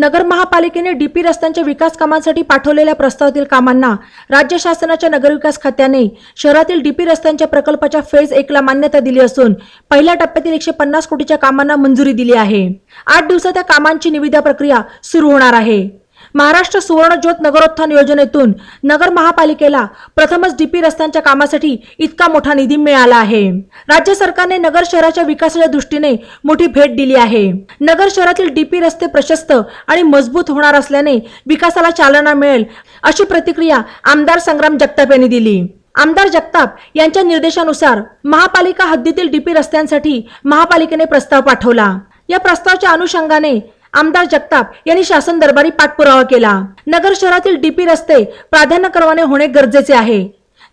नगर महापालिकेने डीपी रस्त्यांच्या विकास कामांसाठी पाठवलेल्या प्रस्तावातील कामांना राज्य शासनाच्या नगरविकास खात्याने शहरातील डीपी रस्त्यांच्या प्रकल्पाच्या फेज एकला मान्यता दिली असून पहिल्या टप्प्यातील एकशे पन्नास कोटीच्या कामांना मंजुरी दिली आहे. आठ दिवसात या कामांची निविदा प्रक्रिया सुरू होणार आहे. महाराष्ट्र सुवर्णज्योत नगरोत्थान योजनेतून नगर महापालिकेला प्रथमच डीपी रस्त्यांच्या कामासाठी इतका मोठा निधी मिळाला आहे. राज्य सरकारने नगर शहराच्या विकासाच्या दृष्टीने मोठी भेट दिली आहे. नगर शहरातील डीपी रस्ते प्रशस्त आणि मजबूत होणार असल्याने विकासाला चालना मिळेल अशी प्रतिक्रिया आमदार संग्राम जगताप यांनी दिली. आमदार जगताप यांच्या निर्देशानुसार महापालिका हद्दीतील डीपी रस्त्यांसाठी महापालिकेने प्रस्ताव पाठवला. या प्रस्तावाच्या अनुषंगाने आमदार जगताप यांनी शासन दरबारी पाठपुरावा केला. नगर शहरातील डीपी रस्ते प्राधान्यक्रमाने होणे गरजेचे आहे.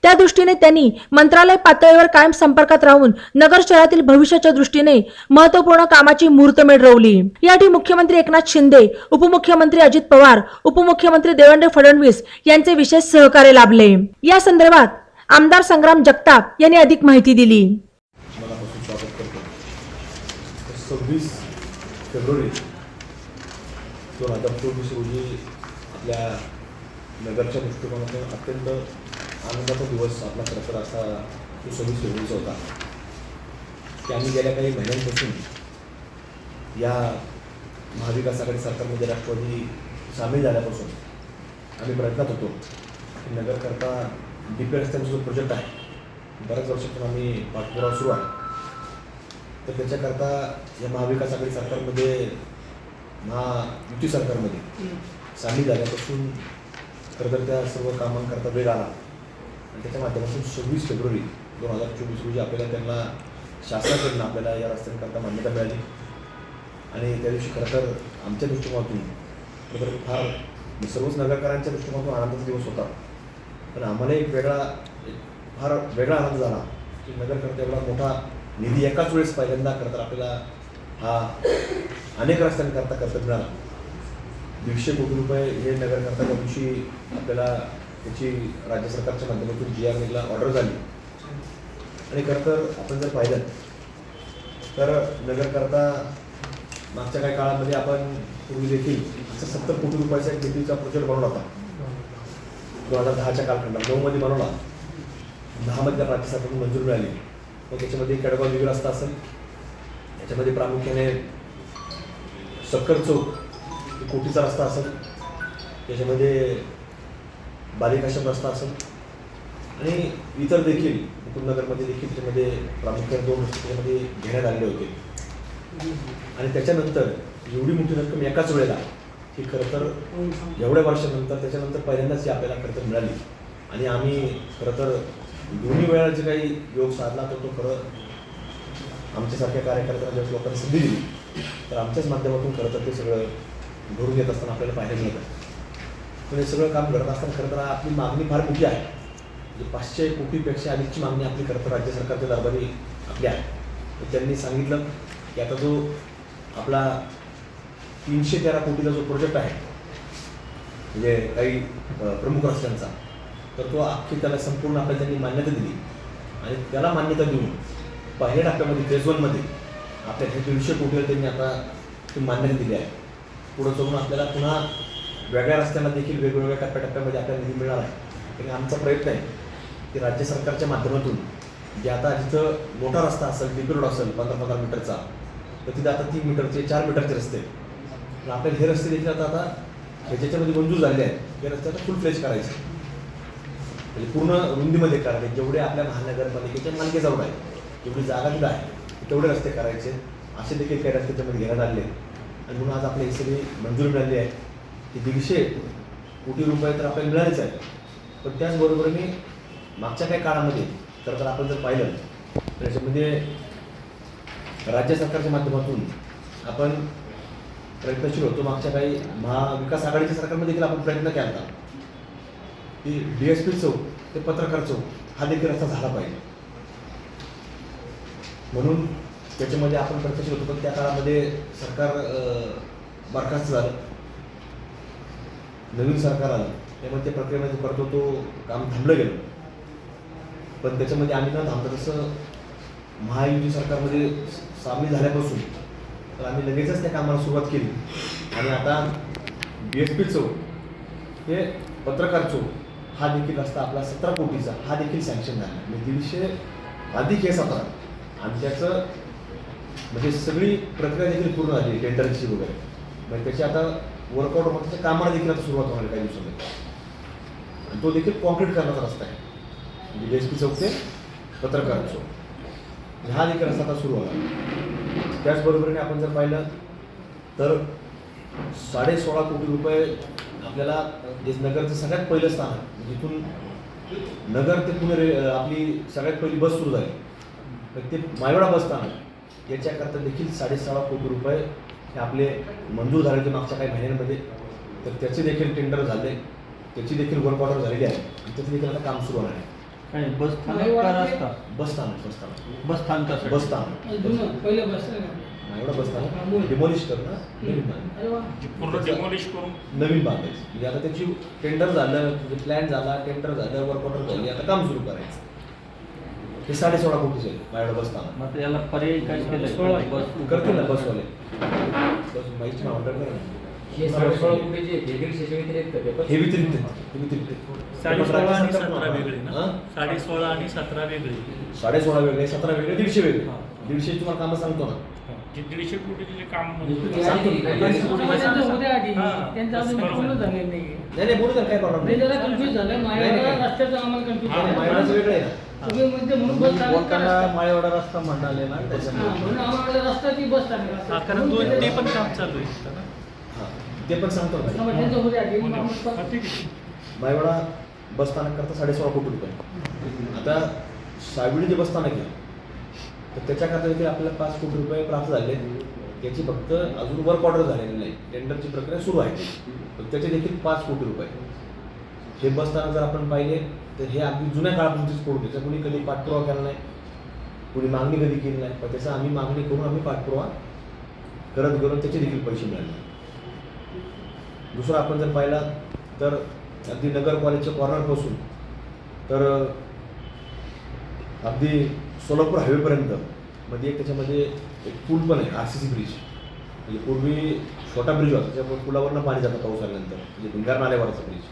त्या दृष्टीने त्यांनी मंत्रालय पातळीवर कायम संपर्कात राहून नगर शहरातील भविष्याच्या दृष्टीने महत्त्वपूर्ण कामाची मुहूर्तमेढ रोवली यासाठी मुख्यमंत्री एकनाथ शिंदे उपमुख्यमंत्री अजित पवार उपमुख्यमंत्री देवेंद्र फडणवीस यांचे विशेष सहकार्य लाभले. या संदर्भात आमदार संग्राम जगताप यांनी अधिक माहिती दिली. सव्वीस फेब्रुवारी दोन हजार चोवीस रोजी आपल्या नगरच्या दृष्टिकोनातून अत्यंत आनंदाचा दिवस आपला खरं तर असा तो सव्वीस फेब्रुवारीचा होता. की आम्ही गेल्या काही महिन्यांपासून या महाविकास आघाडी सरकारमध्ये राष्ट्रवादी सामील झाल्यापासून आम्ही प्रयत्नात होतो की नगरकरता डी पी रस्त्यांचा जो प्रोजेक्ट आहे बऱ्याच वर्षातून आम्ही पाठपुरावा सुरू आहे. तर त्याच्याकरता या महाविकास आघाडी सरकारमध्ये महायुती सरकारमध्ये. सामील झाल्यापासून खरं तर त्या सर्व कामांकरता वेळ आला. आणि त्याच्या माध्यमातून सव्वीस फेब्रुवारी दोन हजार चोवीस रोजी आपल्याला त्यांना शासनाकडून आपल्याला या रस्त्यांकरता मान्यता मिळाली. आणि त्या दिवशी खरं तर आमच्या दृष्टिकोनातून खरं तर फार म्हणजे सर्वच नगरकरांच्या दृष्टिकोनातून आनंदाचा दिवस होता. पण आम्हाला एक वेगळा एक फार वेगळा आनंद झाला. की नगरकर्ता एवढा मोठा निधी एकाच वेळेस पहिल्यांदा खरं तर आपल्याला हा अनेक रस्त्यांकरता कर्तव्य मिळाला. दीडशे कोटी रुपये हे नगरकर्ता दिवशी आपल्याला त्याची राज्य सरकारच्या माध्यमातून जी आर एला ऑर्डर झाली. आणि खरं तर आपण जर पाहिलं तर नगरकर्ता मागच्या काही काळामध्ये आपण पूर्वी देखील असं सत्तर कोटी रुपयाचा एक निधीचा प्रोजेक्ट बनवला होता. दोन हजार दहाच्या कालखंडात नऊमध्ये बनवला. दहामध्ये राज्य सरकारकडून मंजूर मिळाली. मग त्याच्यामध्ये कडगाव विविध रस्ता असेल. याच्यामध्ये प्रामुख्याने सक्कर चौक कोटीचा रस्ता असेल. त्याच्यामध्ये बालिकाश्रम रस्ता असेल. आणि इतर देखील मुकुंदनगरमध्ये देखील त्याच्यामध्ये प्रामुख्याने दोन रस्ते त्याच्यामध्ये घेण्यात आलेले होते. आणि त्याच्यानंतर एवढी मोठी रक्कम एकाच वेळेला ही खरं तर एवढ्या वर्षानंतर त्याच्यानंतर पहिल्यांदाच ही आपल्याला खरं तर मिळाली. आणि आम्ही खरं तर दोन्ही वेळा जे काही योग साधला तो तो खरं आमच्यासारख्या कार्यकर्त्यांना लोकांनी संधी दिली. तर आमच्याच माध्यमातून खरं तर ते सगळं घडून येत असताना आपल्याला पाहायला मिळतं. पण हे सगळं काम करत असताना खरं तर आपली मागणी फार मोठी आहे. म्हणजे पाचशे कोटीपेक्षा अधिकची मागणी आपली खरं तर राज्य सरकारच्या दरबारी आपली आहे. तर त्यांनी सांगितलं की आता जो आपला तीनशे तेरा कोटीचा जो प्रोजेक्ट आहे म्हणजे काही प्रमुख रस्त्यांचा तर तो अख्खी त्याला संपूर्ण आपल्याला त्यांनी मान्यता दिली. आणि त्याला मान्यता देऊन पहिल्या टप्प्यामध्ये फेज वनमध्ये आपल्या हे दीडशे कुठे त्यांनी आता ती मान्यता दिली आहे. पुढं जाऊन आपल्याला पुन्हा वेगळ्या रस्त्यांना देखील वेगवेगळ्या टप्प्याटप्प्यामध्ये आपल्याला निधी मिळणार आहे. आणि आमचा प्रयत्न आहे की राज्य सरकारच्या माध्यमातून जे आता जिथं मोठा रस्ता असेल डिपी रोड असेल पंधरा पंधरा मीटरचा तर तिथं आता तीन मीटरचे चार मीटरचे रस्ते पण आपल्याला हे रस्ते देखील आता आता ह्याच्यामध्ये ज्याच्यामध्ये मंजूर झाले आहेत. हे रस्ते आता फुल फ्लेज करायचे म्हणजे पूर्ण रुंदीमध्ये करायचे जेवढे आपल्या महानगरपालिकेच्या जाऊन आहे जेवढी जागा तिथं आहे तेवढे रस्ते करायचे. असे देखील काही रस्ते त्यामध्ये घेण्यात आले. आहेत. आणि म्हणून आज आपली ही सगळी मंजुरी मिळाली आहे की दीडशे कोटी रुपये तर आपल्याला मिळालेच आहे पण त्याचबरोबरीने मागच्या काही काळामध्ये तर तर आपण जर पाहिलं तर याच्यामध्ये राज्य सरकारच्या माध्यमातून आपण प्रयत्नशील होतो. मागच्या काही महाविकास आघाडीच्या सरकारमध्ये देखील आपण प्रयत्न केला होता. की डी एस पी चौक ते पत्रकार चौक हा देखील रस्ता झाला पाहिजे. म्हणून त्याच्यामध्ये आपण प्रत्यक्ष होतो पण त्या काळामध्ये सरकार बरखास्त झालं. नवीन सरकार आलं. त्यामुळे त्या प्रक्रियेमध्ये करतो तो काम थांबलं गेलं. पण त्याच्यामध्ये आम्ही न थांबतो तसं महायुती सरकारमध्ये सामील झाल्यापासून तर आम्ही लगेचच त्या कामाला सुरुवात केली. आणि आता बी एस पी चौक हे पत्रकार चौक हा देखील रस्ता आपला सतरा कोटीचा हा देखील सँक्शन झाला. म्हणजे दीडशे अधिक हे सतरा. आणि त्याचं म्हणजे सगळी प्रक्रिया देखील पूर्ण झाली टेंडरची वगैरे. म्हणजे त्याची आता वर्कआउट होतं त्याच्या कामाला देखील आता सुरुवात होणार काही दिवसामध्ये. आणि तो देखील कॉन्क्रीट करण्याचा रस्ता आहे. म्हणजे एस पी चौक ते पत्रकार चौक. म्हणजे हा देखील रस्ता आता सुरू होणार त्याचबरोबरीने आपण जर पाहिलं तर साडे सोळा कोटी रुपये आपल्याला जे नगरचं सगळ्यात पहिलं स्थान आहे. म्हणजे जिथून नगर ते पुणे रे आपली सगळ्यात पहिली बस सुरू झाली. तर ते मायवाडा बस स्थानक याच्याकरता देखील साडेसहा कोटी रुपये हे आपले मंजूर झाले होते मागच्या काही महिन्यांमध्ये. तर त्याचे देखील टेंडर झाले. त्याची देखील वर्क ऑर्डर झालेली आहे. आणि त्याचं देखील आता काम सुरू होणार आहे. काय बस स्थानक का रस्ता? बस स्थानक बस स्थानक. बस स्थानकासाठी बस स्थानक. पहिलं बस. मायवाडा बस स्थानक. डिमोलिश करणं. नवीन डेमोलिश करून बांधायचं म्हणजे आता त्याची टेंडर झालं म्हणजे प्लॅन झाला टेंडर झालं वर्क ऑर्डर झाली आता काम सुरू करायचं. हे साडे सोळा कोटीचे आहे मायवाडा बस स्थानक मग याला पर्याय काय सोळा. केलं. बस करतील ना बसवाले. बस माहिती ऑर्डर करा हे साडे सोळा कोटीचे आहेत. हे दीडशेचे व्यतिरिक्त ते पण- हे व्यतिरिक्त हे व्यतिरिक्त. साडे सोळा आणि सतरा वेगळी हां? ना साडे सोळा आणि सतरा वेगळी. साडे सोळा वेगळे सतरा वेगळे दीडशे वेगळे. दीडशे तुम्हाला कामं सांगतो ना. जे दीडशे कोटीचे जे काम म्हणजे मंजूर झालं. हां. बरोबर. पूर्ण झालेलं नाही बोलू काय प्रॉब्लेम नाही कन्फ्युज झालं नाही, मायावाडा नाही. रस्त्याचं आम्हाला कन्फ्युज हां, झालं वेगळं आहे ना तुम्ही म्हणजे म्हणून बस बोलताना रस्ता? माळेवाडा रस्ता म्हणाले ना हां, त्याच्यामुळे म्हणून आम्हाला रस्ता ती बस. हा, कारण ते पण काम चालू आहे ना. हां ते पण सांगतो हां, ना मग त्यांचं उद्या आधी मग हा, आपण- ठीक आहे मायवाडा बस स्थानक करता साडेसोळा कोटी रुपये आता सावडी जे बस स्थानक आहे तर त्याच्या खात्यावरती आपल्याला पाच कोटी रुपये प्राप्त झाले. त्याची फक्त अजून वर्क ऑर्डर झालेली नाही. टेंडरची प्रक्रिया सुरू आहे. तर त्याचे देखील पाच कोटी रुपये. हे बस जर आपण पाहिले तर हे अगदी जुन्या काळापासूनचेच पडू त्याचा कुणी कधी पाठपुरावा केला नाही. कुणी मागणी कधी केली नाही. पण त्याचा आम्ही मागणी करून आम्ही पाठपुरावा करत करून त्याचे देखील पैसे मिळाले. दुसरं आपण जर पाहिला तर अगदी नगर कॉलेजच्या कॉर्नरपासून तर अगदी सोलापूर हायवेपर्यंत मध्ये एक त्याच्यामध्ये एक पूल पण आहे आर सी सी ब्रिज म्हणजे पूर्वी छोटा ब्रिज होता त्याच्यामुळे पुलावरनं पाणी जातं पाऊस आल्यानंतर. म्हणजे भिंगार नाल्यावरचा ब्रिज?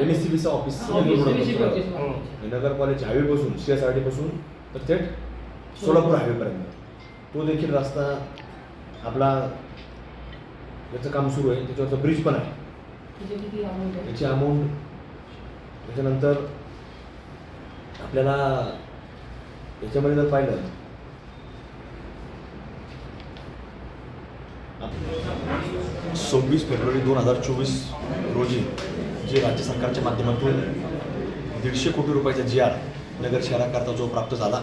एन एस सी बीचा ऑफिस. नगर कॉलेज हायवेपासून सी एस आर टीपासून तर थेट सोलापूर हायवेपर्यंत. तो देखील रस्ता आपला याचं काम सुरू आहे त्याच्यावरचं ब्रिज पण आहे? त्याची अमाऊंट त्याच्यानंतर आपल्याला याच्यामध्ये जर पाहिलं सव्वीस फेब्रुवारी दोन हजार चोवीस रोजी जे राज्य सरकारच्या माध्यमातून दीडशे कोटी रुपयाचा जी आर नगर शहराकरता जो प्राप्त झाला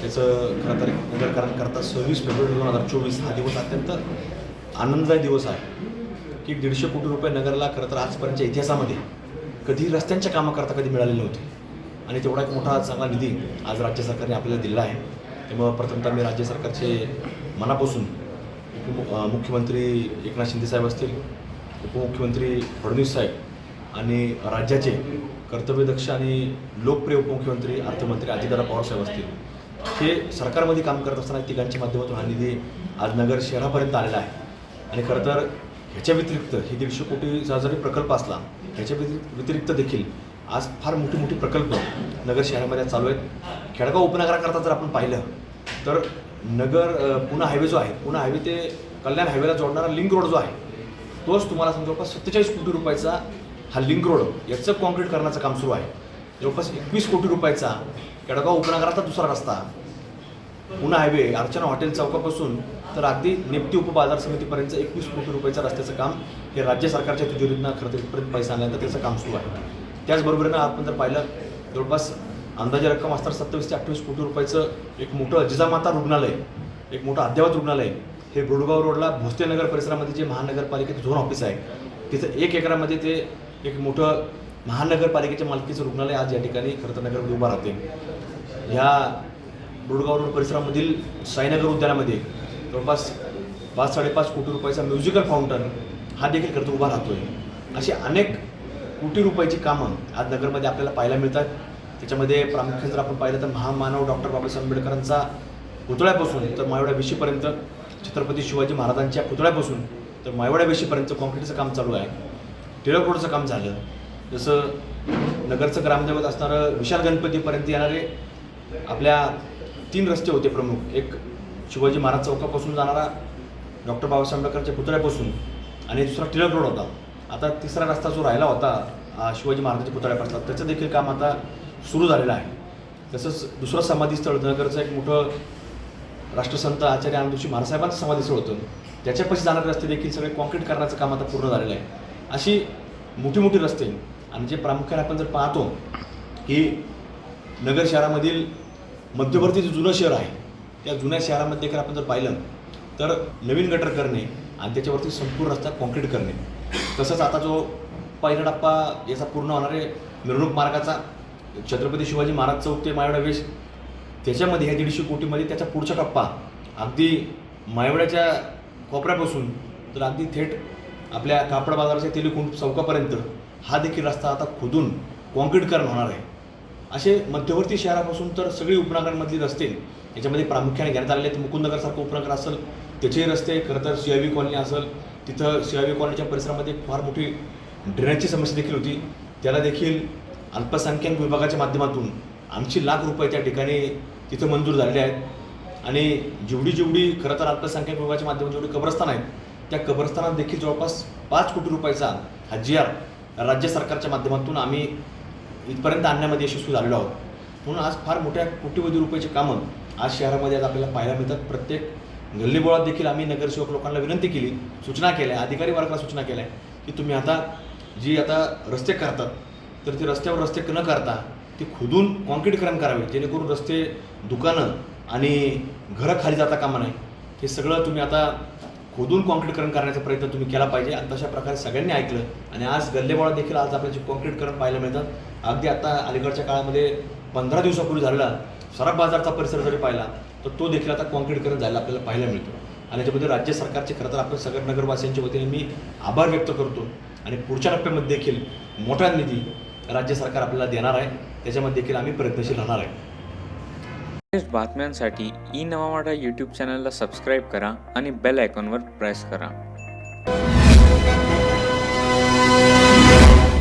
त्याचं खरं तर नगरकरांकरता सव्वीस फेब्रुवारी दोन हजार चोवीस हा दिवस अत्यंत आनंददायी दिवस आहे. की दीडशे कोटी रुपये नगरला खरं तर आजपर्यंतच्या इतिहासामध्ये कधी रस्त्यांच्या कामाकरता कधी मिळालेले नव्हते. आणि तेवढा एक मोठा चांगला निधी आज राज्य सरकारने आपल्याला दिला आहे. त्यामुळं प्रथमतः मी राज्य सरकारचे मनापासून उपमु- मुख्यमंत्री एकनाथ शिंदेसाहेब असतील उपमुख्यमंत्री फडणवीस साहेब आणि राज्याचे कर्तव्यदक्ष आणि लोकप्रिय उपमुख्यमंत्री अर्थमंत्री अजितदादा पवारसाहेब असतील हे सरकारमध्ये काम करत असताना तिघांच्या माध्यमातून हा निधी आज नगर शहरापर्यंत आलेला आहे. आणि खरं तर ह्याच्या व्यतिरिक्त ही दीडशे कोटीचा जरी प्रकल्प असला ह्याच्या व्यतिरिक्त देखील आज फार मोठे मोठे प्रकल्प नगर शहरामध्ये चालू आहेत. खेडगाव उपनगराकरता जर आपण पाहिलं तर नगर पुणे हायवे जो आहे पुणे हायवे ते कल्याण हायवेला जोडणारा लिंक रोड जो आहे तोच तुम्हाला समजा जवळपास सत्तेचाळीस कोटी रुपयाचा हा लिंक रोड याचं कॉन्क्रीट करण्याचं काम सुरू आहे. जवळपास एकवीस कोटी रुपयाचा केडगाव उपनगराचा दुसरा रस्ता पुणे हायवे अर्चना हॉटेल चौकापासून तर अगदी नेप्ती उपबाजार समितीपर्यंत एकवीस कोटी रुपयाच्या रस्त्याचं काम हे राज्य सरकारच्या तिजोरीतनं खरं तर पैसा आणल्यानंतर त्याचं काम सुरू आहे. त्याचबरोबरीनं आपण जर पाहिलं जवळपास अंदाजे रक्कम असताना सत्तावीस ते अठ्ठावीस कोटी रुपयाचं एक मोठं जिजामाता रुग्णालय एक मोठं अद्ययावत रुग्णालय हे गुडगाव रोडला भोसलेनगर परिसरामध्ये जे महानगरपालिकेचं झोन ऑफिस आहे तिथं एक एकरामध्ये ते एक मोठं महानगरपालिकेच्या मालकीचं रुग्णालय आज या ठिकाणी खरं तर नगरमध्ये उभं राहते. ह्या बुडगाव रोड परिसरामधील साईनगर उद्यानामध्ये जवळपास पाच साडेपाच कोटी रुपयाचा म्युझिकल फाउंटन हा देखील खर्च उभा राहतो आहे असे अनेक कोटी रुपयाची कामं आज नगरमध्ये आपल्याला पाहायला मिळतात. त्याच्यामध्ये प्रामुख्याने जर आपण पाहिलं तर महामानव डॉक्टर बाबासाहेब आंबेडकरांचा पुतळ्यापासून तर मायवड्या विशीपर्यंत छत्रपती शिवाजी महाराजांच्या पुतळ्यापासून तर मायवड्या वेशीपर्यंत कॉन्क्रीटचं काम चालू आहे. टिळक रोडचं काम झालं. जसं नगरचं ग्रामदैवत असणारं विशाल गणपतीपर्यंत येणारे आपल्या तीन रस्ते होते प्रमुख. एक शिवाजी महाराज चौकापासून जाणारा डॉक्टर बाबासाहेब आंबेडकरच्या पुतळ्यापासून आणि दुसरा टिळक रोड होता. आता तिसरा रस्ता जो राहिला होता शिवाजी महाराजांच्या पुतळ्यापासला त्याचं देखील काम आता सुरू झालेलं आहे. तसंच दुसरं समाधीस्थळ नगरचं एक मोठं राष्ट्रसंत आचार्य आनंदोशी महाराजसाहेबांचं समाधीस्थळ होतं. त्याच्यापाशी जाणारे रस्ते देखील सगळे कॉन्क्रीट करण्याचं काम आता पूर्ण झालेलं आहे. अशी मोठी मोठी रस्ते आणि जे प्रामुख्याने आपण जर पाहतो की नगर शहरामधील मध्यवर्ती जे जुनं शहर आहे त्या जुन्या शहरामध्ये देखील आपण जर पाहिलं तर नवीन गटर करणे आणि त्याच्यावरती संपूर्ण रस्ता कॉन्क्रीट करणे. तसंच आता जो पहिला टप्पा याचा पूर्ण होणारे मिरवणूक मार्गाचा छत्रपती शिवाजी महाराज चौक ते मायवडा वेश त्याच्यामध्ये ह्या दीडशे कोटीमध्ये त्याचा पुढचा टप्पा अगदी मायवड्याच्या कोपऱ्यापासून तर अगदी थेट आपल्या कापड बाजाराच्या तेलकुंड चौकापर्यंत हा देखील रस्ता आता खोदून कॉन्क्रीटकरण होणार आहे. असे मध्यवर्ती शहरापासून तर सगळी उपनगरांमधली रस्ते याच्यामध्ये प्रामुख्याने घेण्यात आलेले आहेत. मुकुंदनगरसारखं उपनगर असेल त्याचेही रस्ते खरं तर सी आय व्ही कॉलनी असेल तिथं शिवाजी कॉलेजच्या परिसरामध्ये फार मोठी ड्रेनेजची समस्या देखील होती. त्याला देखील अल्पसंख्याक विभागाच्या माध्यमातून ऐंशी लाख रुपये त्या ठिकाणी तिथं मंजूर झालेले आहेत. आणि जेवढी जेवढी खरं तर अल्पसंख्याक विभागाच्या माध्यमातून जेवढी कब्रस्तान आहेत त्या कब्रस्तानात देखील जवळपास पाच कोटी रुपयाचा हा जी आर राज्य सरकारच्या माध्यमातून आम्ही इथपर्यंत आणण्यामध्ये यशस्वी झालेलो आहोत. म्हणून आज फार मोठ्या कोटीवधी रुपयाची कामं आज शहरामध्ये आज आपल्याला पाहायला मिळतात. प्रत्येक गल्लीबोळात देखील आम्ही नगरसेवक लोकांना विनंती केली सूचना केल्या अधिकारी वर्गाला सूचना केल्या की तुम्ही आता जी आता रस्ते करतात तर ते रस्त्यावर रस्ते न करता ते खोदून कॉन्क्रीटकरण करावे जेणेकरून रस्ते दुकानं आणि घरं खाली जाता कामा नये. हे सगळं तुम्ही आता खोदून कॉन्क्रीटकरण करण्याचा प्रयत्न तुम्ही केला पाहिजे. आणि तशा प्रकारे सगळ्यांनी ऐकलं आणि आज गल्लेबोळात देखील आज आपल्याचे जे कॉन्क्रीटकरण पाहायला मिळतात अगदी आता अलीकडच्या काळामध्ये पंधरा दिवसापूर्वी झालेला सराफ बाजारचा परिसर जरी पाहिला तर तो देखील आता कॉन्क्रीटकरण झालेला आपल्याला पाहायला मिळतो. आणि याच्यामध्ये राज्य सरकारचे खरं तर आपण सगळ्या नगरवासियांच्या वतीने मी आभार व्यक्त करतो. आणि पुढच्या टप्प्यामध्ये देखील मोठा निधी राज्य सरकार आपल्याला देणार आहे. त्याच्यामध्ये देखील आम्ही प्रयत्नशील राहणार आहे. बातम्यांसाठी ई नवा यूट्यूब चॅनलला सबस्क्राईब करा आणि बेल आयकॉनवर प्रेस करा.